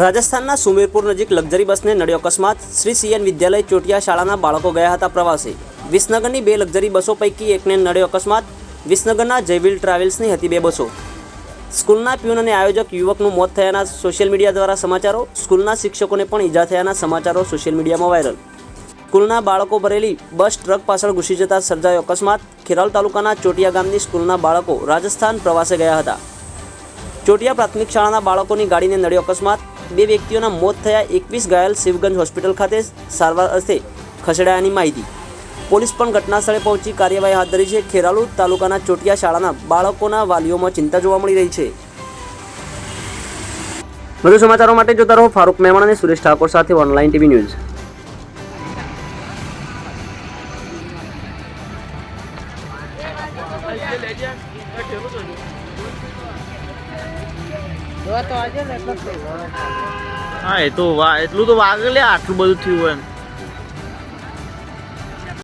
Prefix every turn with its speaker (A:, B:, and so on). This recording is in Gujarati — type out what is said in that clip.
A: રાજસ્થાનના સુમેરપુર નજીક લક્ઝરી બસને નડ્યો અકસ્માત. શ્રી સીએન વિદ્યાલય ચોટિયા શાળાના બાળકો ગયા હતા પ્રવાસે. વિસનગરની બે લક્ઝરી બસો પૈકી એકને નડ્યો અકસ્માત. વિસનગરના જયવીલ ટ્રાવેલ્સની હતી બે બસો. સ્કૂલના પ્યુન અને આયોજક યુવકનું મોત થયાના સોશિયલ મીડિયા દ્વારા સમાચારો. સ્કૂલના શિક્ષકોને પણ ઈજા થયાના સમાચારો સોશિયલ મીડિયામાં વાયરલ. સ્કૂલના બાળકો ભરેલી બસ, ટ્રક પાછળ ઘૂસી જતા સર્જાયો અકસ્માત. ખેરાલ તાલુકાના ચોટિયા ગામની સ્કૂલના બાળકો રાજસ્થાન પ્રવાસે ગયા હતા. ચોટિયા પ્રાથમિક શાળાના બાળકોની ગાડીને નડ્યો અકસ્માત. બે વ્યક્તિઓના મોત થયા એકવીસ ઘાયલ શિવગંજ હોસ્પિટલ ખાતે સારવાર અર્થે ખસેડાયાની માહિતી. પોલીસ પણ ઘટના સ્થળે પહોંચી કાર્યવાહી હાથ ધરી છે. ખેરાલુ તાલુકાના ચોટિયા શાળાના બાળકોના વાલીઓમાં ચિંતા જોવા મળી રહી છે. વધુ સમાચારો માટે જોતા રહો ફારૂક મહેમાન અને સુરેશ ઠાકોર સાથે ઓનલાઈન ટીવી ન્યૂઝ.
B: હા એ તો વા એટલું તો વાગે લે આટલું બધું થયું ને